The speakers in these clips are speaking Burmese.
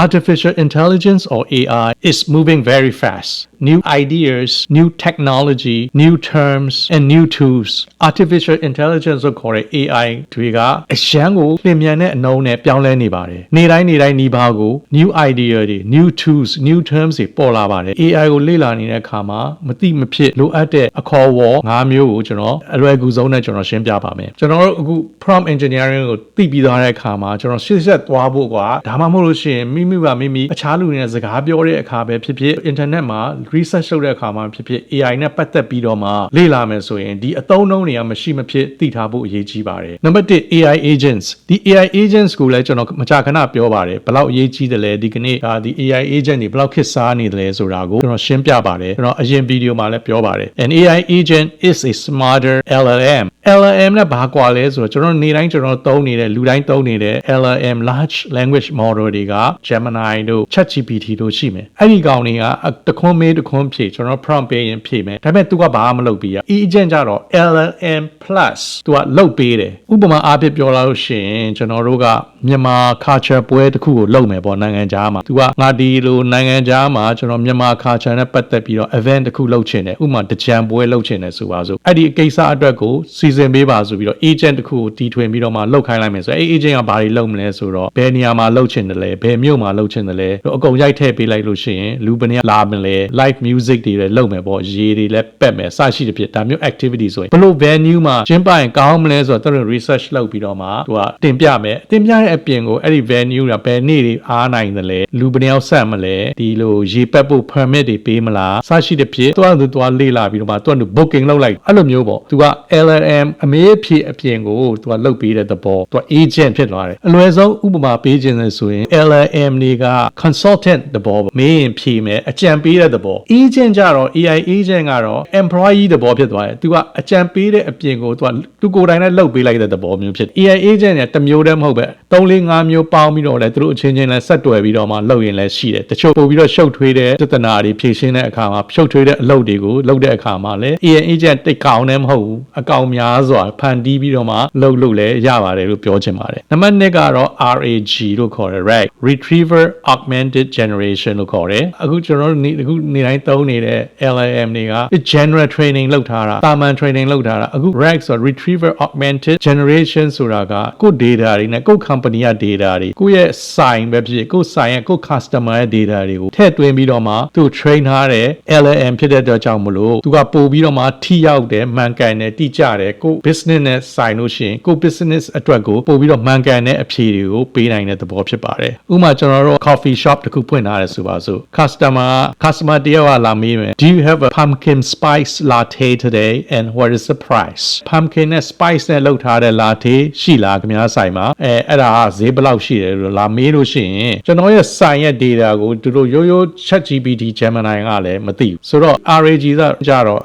artificial intelligence or AI is moving very fast. New ideas, new technology, new terms, and new tools. Artificial intelligence ကိုခေါ်တဲ့ AI တွေကအရှမ်းကိုလျင်မြန်တဲ့အနှုံးနဲ့ပြောင်းလဲနေပါတယ်။နေ့တိုင်းနေ့တိုင်းနှီးပါးကို new idea တွေ new tools, new terms တွေပေါ်လာပါတယ်။ AI ကိုလေ့လာနေတဲ့အခါမှာမသိမဖြစ်လိုအပ်တဲ့အခေါ်အဝေါ်၅မျိုးကိုကျွန်တော်အလွယ်ကူဆုံးနဲ့ကျွန်တော်ရှင်းပြပါမယ်။ကျွန်တော်တို့အခု prompt engineering ကိုသိပြီးသွားတဲ့အခါမှာကျွန်တော်ရှေ့ဆက်သွားဖို့ကဒါမှမဟုတ်လို့ရှိရင်မိမိကမိမိအခြားလူတွေနဲ့စကားပြောတဲ့အခါပဲဖြစ်ဖြစ် internet မှာ research လုပ်တဲ့အခါမှာဖြစ်ဖြစ် AI နဲ့ပတ်သက်ပြီးတော့မှလေ့လာမယ်ဆိုရင်ဒီအသုံးအနှုန်းတွေကမရှိမဖြစ်သိထားဖို့အရေးကြီးပါတယ်။ Number 1 AI agents ဒီ AI agents ကိုလည်းကျွန်တော်မကြာခဏပြောပါတယ်ဘယ်လောက်အရေးကြီးတယ်လဲဒီကနေ့ဒါဒီ AI agent တွေဘယ်လောက်ခေတ်စားနေတယ်လဲဆိုတာကိုကျွန်တော်ရှင်းပြပါတယ်ကျွန်တော်အရင်ဗီဒီယိုမှာလည်းပြောပါတယ် An AI agent is a smarter LLM LLM နဲ့ဘာကွာလဲဆိုတော့ကျွန်တော်နေတိုင်းကျွန်တော်သုံးနေတဲ့လူတိုင်းသုံးနေတဲ့ LLM large language model တွေက Gemini တို့ ChatGPT တို့ရှိမယ်အဲ့ဒီကောင်တွေကတခွန်းမေးတခွန်းဖြေကျွန်တော် prompt ပေးရင်ဖြေမယ်ဒါပေမဲ့ तू ကဘာမှမလုပ်ပြီးရ agent ကြတော့ LLM plus तू ကလုပ်ပေးတယ်ဥပမာအားဖြင့်ပြောလာလို့ရှိရင်ကျွန်တော်တို့ကမြန်မာ culture ပွဲတစ်ခုကိုလုပ်မယ်ပေါ့နိုင်ငံခြားမှာ तू ကငါဒီလိုနိုင်ငံခြားမှာကျွန်တော်မြန်မာ culture နဲ့ပတ်သက်ပြီးတော့ event တစ်ခုလုပ်ချင်တယ်ဥပမာတကြံပွဲလုပ်ချင်တယ်ဆိုပါစို့အဲ့ဒီကိစ္စအတွက်ကိုစီ စဉ်ပေးပါဆိုပြီးတော့ agent တစ်ခုကိုတီထွင်ပြီးတော့မှလုပ်ခိုင်းလိုက်မယ်ဆိုအဲ့ agent ကဘာတွေလုပ်မလဲဆိုတော့ဘယ်နေရာမှာလုပ်ချင်တယ်လဲဘယ်မြို့မှာလုပ်ချင်တယ်လဲအကုန်ရိုက်ထည့်ပေးလိုက်လို့ရှိရင်လူဘယ်နေရာလာမလဲ live music တွေလည်းလုပ်မယ်ပေါ့ရေတွေလည်းပက်မယ်စရှိတဲ့ဖြစ်ဒါမျိုး activity ဆိုရင်ဘလို့ venue မှာကျင်းပရင်ကောင်းမလဲဆိုတော့သူတို့ research လုပ်ပြီးတော့မှသူကတင်ပြမယ်တင်ပြတဲ့အပြင်ကိုအဲ့ဒီ venue ကဘယ်နေ့တွေအားနိုင်တယ်လဲလူဘယ်နှယောက်ဆက်မလဲဒီလိုရေပက်ဖို့ permit တွေပေးမလားစရှိတဲ့ဖြစ်သူကသူကလေ့လာပြီးတော့မှသူက booking လုပ်လိုက်အဲ့လိုမျိုးပေါ့သူက LLM အမေအဖြစ်အပြင်ကိုသူကလုတ်ပေးတဲ့သဘောသူက agent ဖြစ်သွားတယ်အလွယ်ဆုံးဥပမာပေးခြင်းလဲဆိုရင် LLM တွေက consultant သဘောမေးရင်ဖြေမယ်အကြံပေးတဲ့သဘော agent ကြတော့ AI agent ကတော့ employee သဘောဖြစ်သွားတယ်သူကအကြံပေးတဲ့အပြင်ကိုသူကသူကိုယ်တိုင်နဲ့လုတ်ပေးလိုက်တဲ့သဘောမျိုးဖြစ် AI agent ကတမျိုးတည်းမဟုတ်ပဲ3 4 5မျိုးပေါင်းပြီးတော့လဲသူတို့အချင်းချင်းလဲဆက်တွယ်ပြီးတော့မှလုတ်ရင်လဲရှိတယ်တချို့ပို့ပြီးတော့ရှုပ်ထွေးတဲ့ပြဿနာတွေဖြေရှင်းတဲ့အခါမှာရှုပ်ထွေးတဲ့အလုပ်တွေကိုလုပ်တဲ့အခါမှာလဲ AI agent တိတ်ကောင်းတယ်မဟုတ်ဘူးအကောင်များစွာဖန်တီးပြီးတော့မှလုပ်လို့လဲရပါတယ်လို့ပြောချင်ပါတယ်နံပါတ်2ကတော့ RAG လို့ခေါ်တယ် RAG Retriever Augmented Generation လို့ခေါ်တယ်အခုကျွန်တော်တို့နေအခုနေတိုင်းသုံးနေတဲ့ LLM တွေက general training လုပ်ထားတာတာမန် training လုပ်ထားတာအခု RAG ဆို Retriever Augmented Generation ဆိုတာကကိုယ့် data တွေနဲ့ကိုယ့် company ရဲ့ data တွေကိုယ့်ရဲ့ sign ပဲဖြစ်ဖြစ်ကိုယ့် sign ရဲ့ကိုယ့် customer ရဲ့ data တွေကိုထည့်သွင်းပြီးတော့မှသူ train ထားတဲ့ LLM ဖြစ်တဲ့အတွက်ကြောင့်မလို့သူကပို့ပြီးတော့မှထိရောက်တယ်မှန်ကန်တယ်တိကျတယ်ကိုယ့် business နဲ့ဆိုင်လို့ရှိရင်ကိုယ့် business အတွက်ကိုပို့ပြီးတော့မှန်ကန်တဲ့အဖြေတွေကိုပေးနိုင်တဲ့သဘောဖြစ်ပါတယ်ဥပမာကျွန်တော်တို့ coffee shop တစ်ခုဖွင့်ထားတယ်ဆိုပါစို့ customer customer တယောက်ကလာမေးမယ် do you have a pumpkin spice latte today and what is the price pumpkin နဲ့ spice နဲ့လုပ်ထားတဲ့ latte ရှိလားခင်ဗျားဆိုင်မှာအဲအဲ့ဒါကဈေးဘယ်လောက်ရှိတယ်လို့လာမေးလို့ရှိရင်ကျွန်တော်ရဲ့ဆိုင်ရဲ့ data ကိုသူတို့ရိုးရိုး ChatGPT Gemini ကလည်းမသိဘူးဆိုတော့ RAG ကကြတော့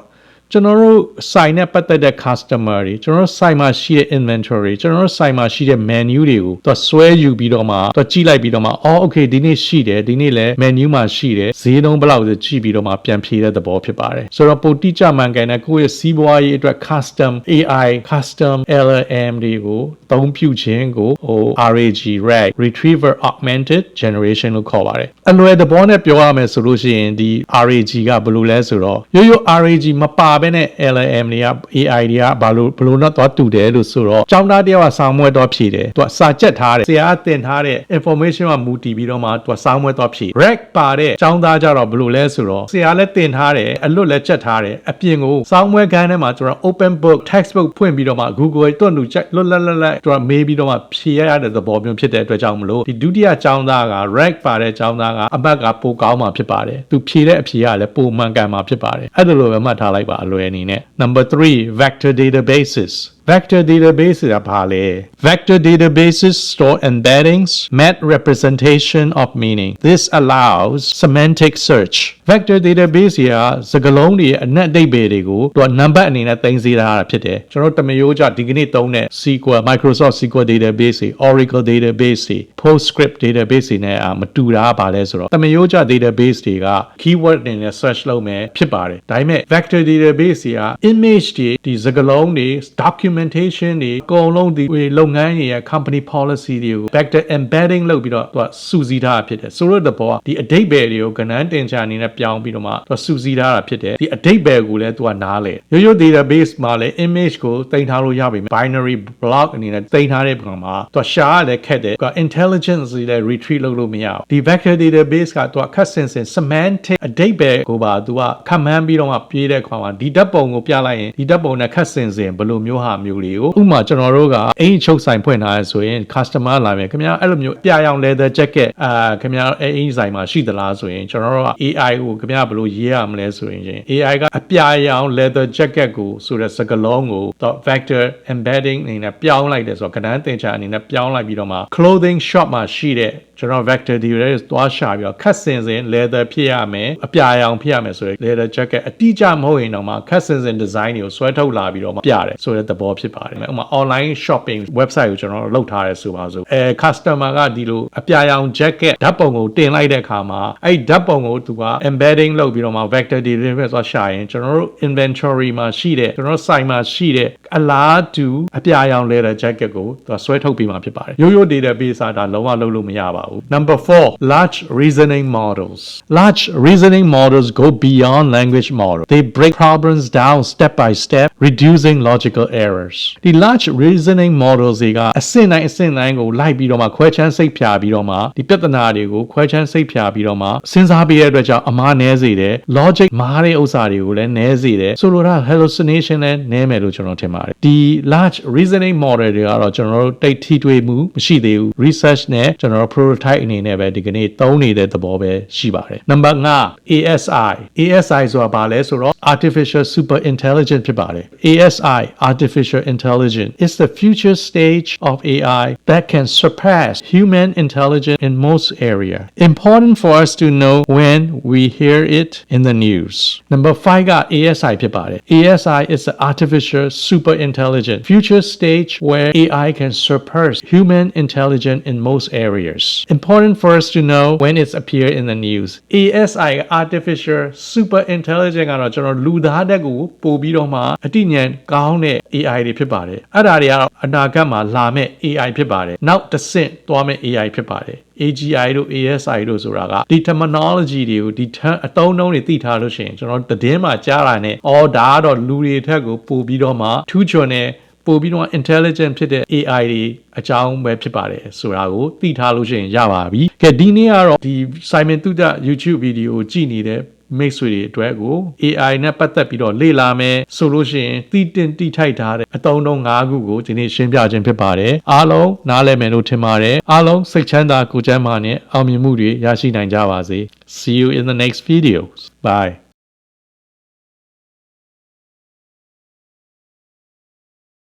ကျွန်တော်တို့ site နဲ့ပတ်သက်တဲ့ customer တွေကျွန်တော်တို့ site မှာရှိတဲ့ inventory ကျွန်တော်တို့ site မှာရှိတဲ့ menu တွေကိုသူဆွဲယူပြီးတော့မှသူကြည့်လိုက်ပြီးတော့မှအော် okay ဒီနေ့ရှိတယ်ဒီနေ့လည်း menu မှာရှိတယ်ဈေးနှုန်းဘယ်လောက်ဆိုကြည့်ပြီးတော့မှပြန်ဖြေတဲ့သဘောဖြစ်ပါတယ်ဆိုတော့ပိုတိကျမှန်ကန်တဲ့ကိုယ့်ရဲ့စီးပွားရေးအတွက် custom AI custom LLM တွေကိုသုံးပြုခြင်းကိုဟို RAG RAG retriever augmented generation လို့ခေါ်ပါတယ်အလွယ်သဘောနဲ့ပြောရမယ်ဆိုလို့ရှိရင်ဒီ RAG ကဘယ်လိုလဲဆိုတော့ရိုးရိုး RAG မပါဘဲနဲ့ LLM တွေက AI တွေကဘာလို့ဘလို့တော့သွားတူတယ်လို့ဆိုတော့ကျောင်းသားတယောက်ကဆောင်းမွဲတော့ဖြေတယ်သူကစာကြက်ထားတယ်ဆရာကတင်ထားတဲ့ information ကမူတည်ပြီးတော့မှသူကဆောင်းမွဲတော့ဖြေ rack ပါတဲ့ကျောင်းသားကြတော့ဘလို့လဲဆိုတော့ဆရာလည်းတင်ထားတယ်အလွတ်လည်းချက်ထားတယ်အပြင်ကိုဆောင်းမွဲခန်းထဲမှာကျွန်တော် open book textbook ဖွင့်ပြီးတော့မှ Google တွတ်လူချက်လွတ်လပ်လပ်လပ်သူကမေးပြီးတော့မှဖြေရတဲ့သဘောမျိုးဖြစ်တဲ့အတွက်ကြောင့်မလို့ဒီဒုတိယကျောင်းသားက rack ပါတဲ့ကျောင်းသားကအဘက်ကပိုကောင်းမှာဖြစ်ပါတယ်သူဖြေတဲ့အဖြေကလည်းပိုမှန်ကန်မှာဖြစ်ပါတယ်အဲ့ဒါလိုပဲမှတ်ထားလိုက်ပါအလွယ်အနေနဲ့ number 3 vector databases Vector database ကဘာလဲ Vector databases store embeddings, map representation of meaning. This allows semantic search. Vector database ကစကားလုံးတွေရဲ့အနက်အဓိပ္ပာယ်တွေကိုသူက number အနေနဲ့သိမ်းဆည်းထားတာဖြစ်တယ်။ကျွန်တော်တို့တမယိုးကြဒီကနေ့သုံးတဲ့ SQL Microsoft SQL database တွေ Oracle database တွေ PostScript database တွေနဲ့မတူတာပါလဲဆိုတော့တမယိုးကြ database တွေက keyword တွေနဲ့ search လုပ်မယ်ဖြစ်ပါတယ်။ဒါပေမဲ့ vector database တွေက image တွေဒီစကားလုံးတွေ document documentation တွေအကုန်လုံးဒီလုပ်ငန်းတွေရဲ့ company policy တွေကို vector embedding လုပ်ပြီးတော့သူကစူးစီးထားတာဖြစ်တယ်ဆိုတော့ the ဘောကဒီအတိတ်ပဲတွေကိုကဏ္ဍတင်ချာအနေနဲ့ပြောင်းပြီးတော့မှသူကစူးစီးထားတာဖြစ်တယ်ဒီအတိတ်ပဲကိုလည်းသူကနားလေရိုးရိုး database မှာလည်း image ကိုတင်ထားလို့ရပြီ binary block အနေနဲ့တင်ထားတဲ့ပုံမှာသူကရှာရလည်းခက်တယ်သူက intelligence တွေလည်း retrieve လုပ်လို့မရဘူးဒီ vector database ကသူကခက်စင်စင် semantic အတိတ်ပဲကိုပါသူကခန့်မှန်းပြီးတော့မှပြေးတဲ့ခွာမှာဒီဓာတ်ပုံကိုပြလိုက်ရင်ဒီဓာတ်ပုံနဲ့ခက်စင်စင်ဘယ်လိုမျိုးဟာမျိုးတွေကိုဥပမာကျွန်တော်တို့ကအိမ်ချုပ်ဆိုင်ဖွင့်ထားရဆိုရင် customer လာမယ်ခင်ဗျာအဲ့လိုမျိုးပြရောင် leather jacket အာခင်ဗျာအဲ့အိမ်ဆိုင်မှာရှိသလားဆိုရင်ကျွန်တော်တို့က AI ကိုခင်ဗျာဘယ်လိုရေးရမလဲဆိုရင် AI ကအပြရောင် leather jacket ကိုဆိုတဲ့စကားလုံးကိုတော့ vector embedding အနေနဲ့ပြောင်းလိုက်တယ်ဆိုတော့ကဏ္ဍသင်္ချာအနေနဲ့ပြောင်းလိုက်ပြီးတော့မှ clothing shop မှာရှိတဲ့ကျွန်တော် vector ဒီတွေသွားရှာပြီးတော့ခတ်စင်စင် leather ဖြစ်ရမယ်အပြာရောင်ဖြစ်ရမယ်ဆိုရင် leather jacket အတိအကျမဟုတ်ရင်တော့မှခတ်စင်စင် design တွေကိုဆွဲထုတ်လာပြီးတော့မှပြတယ်ဆိုတဲ့သဘောဖြစ်ပါတယ်ဥပမာ online shopping website ကိုကျွန်တော်တို့လုပ်ထားတယ်ဆိုပါစို့အဲ customer ကဒီလိုအပြာရောင် jacket ဓာတ်ပုံကိုတင်လိုက်တဲ့အခါမှာအဲ့ဓာတ်ပုံကိုသူက embedding လုပ်ပြီးတော့မှ vector တွေတွေသွားရှာရင်ကျွန်တော်တို့ inventory မှာရှိတဲ့ကျွန်တော်တို့ site မှာရှိတဲ့အလားတူအပြာရောင် leather jacket ကိုသူကဆွဲထုတ်ပြီးမှဖြစ်ပါတယ်ရိုးရိုး database ကဒါလုံးဝလုပ်လို့မရပါဘူး number 4 large reasoning models large reasoning models go beyond language model they break problems down step by step reducing logical errors ဒီ large reasoning models တွေကအဆင့်တိုင်းအဆင့်တိုင်းကိုလိုက်ပြီးတော့မှခွဲချမ်းစိတ်ဖြာပြီးတော့မှဒီပြဿနာတွေကိုခွဲချမ်းစိတ်ဖြာပြီးတော့မှစဉ်းစားပြီးတဲ့အတွက်ကြောင့်အမှားနည်းစေတယ် logic မားတဲ့ဥစ္စာတွေကိုလည်းနည်းစေတယ်ဆိုလိုတာ hallucination လည်းနည်းမယ်လို့ကျွန်တော်ထင်ပါတယ်ဒီ large reasoning model တွေကတော့ကျွန်တော်တို့တိတ်ထိတွေ့မှုမရှိသေးဘူး research နဲ့ကျွန်တော်တို့ prototype အနေနဲ့ပဲဒီကနေ့သုံးနေတဲ့သဘောပဲရှိပါတယ် number 5 ASI ASI ဆိုတာဘာလဲဆိုတော့ artificial super intelligence ဖြစ်ပါတယ် ASI artificial intelligence is the future stage of AI that can surpass human intelligence in most area important for us to know when we hear it in the news number 5က ASI ဖြစ်ပါတယ် ASI is the artificial super intelligence future stage where AI can surpass human intelligence in most areas Important for us to know when it's appear in the news ASI artificial super intelligence ကတော့ကျွန်တော်လူသားတက်ကိုပို့ပြီးတော့မှအတိညာဉ်ကောင်းတဲ့ AI တွေဖြစ်ပါတယ်အဲ့ဒါတွေကတော့အနာဂတ်မှာလာမဲ့ AI ဖြစ်ပါတယ်နောက်တစ်ဆင့်သွားမဲ့ AI ဖြစ်ပါတယ် AGI တို့ ASI တို့ဆိုတာကဒီ terminology တွေကိုဒီ term အသုံးအနှုန်းတွေသိထားလို့ရှိရင်ကျွန်တော်သတင်းမှာကြားတာနဲ့အော်ဒါကတော့လူတွေထက်ကိုပို့ပြီးတော့မှထူးချွန်တဲ့ ပို့ပြီးတော့ intelligent ဖြစ်တဲ့ AI တွေအကြောင်းပဲဖြစ်ပါတယ်ဆိုတာကိုသိထားလို့ရှိရင်ရပါပြီ။ကဲဒီနေ့ကတော့ဒီ Simon တုဒ YouTube video ကိုကြည့်နေတဲ့မိတ်ဆွေတွေအတွက်ကို AI နဲ့ပတ်သက်ပြီးတော့လေ့လာမယ်ဆိုလို့ရှိရင်တိတင်တိထိုက်ထားတဲ့အတုံးလုံး၅ခုကိုဒီနေ့ရှင်းပြခြင်းဖြစ်ပါတယ်အားလုံးနားလည်မယ်လို့ထင်ပါတယ်အားလုံးစိတ်ချမ်းသာကိုယ်ကျန်းမာနဲ့အောင်မြင်မှုတွေရရှိနိုင်ကြပါစေ See you in the next videos bye